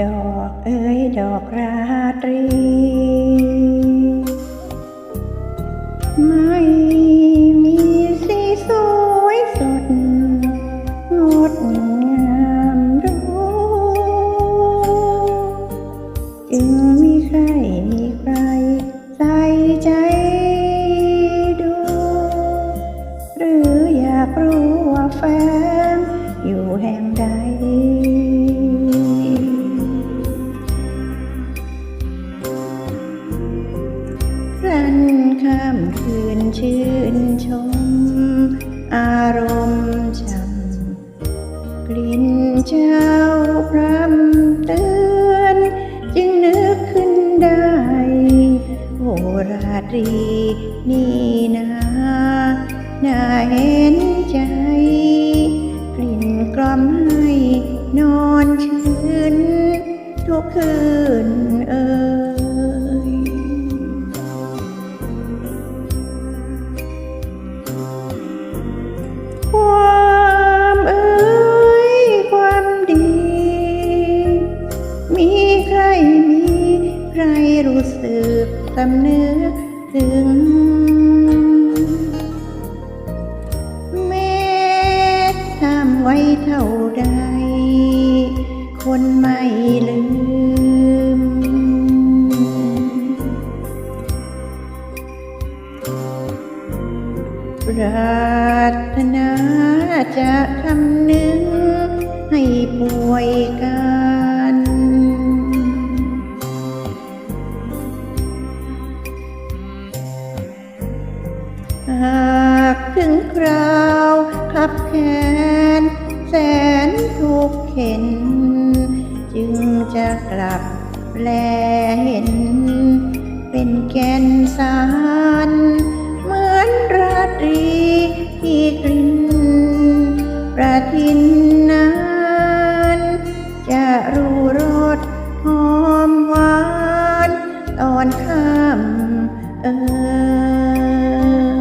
ดอกเอ้ยดอกราตรี ไม่มีสีสวยสด งดงามดูจึงมีใครมีใครใส่ใจดู หรืออยากรู้ว่าแฟนอยู่แห่งใด ข้ามคืนชื่นชม อารมณ์ช่ำกลิ่นเจ้าพรำเตือน จึงนึกขึ้นได้โอราตรีนี่นาน่าเห็นใจ กลิ่นกล่อมให้นอนชื่นทุกคืนเอ่ย สึกสำนึกถึง แม้ทำไว้เท่าใด คนไม่ลืม ปรารถนาจะคำนึงให้ป่วยกัน หากถึงคราวขับแขน แสนทุกข์เข็น จึงจะกลับแลเห็น เป็นแก่นสารเหมือนราตรีที่กลิ่นประทินนานจะรู้รสหอมหวาน ตอนค่ำเอ่ย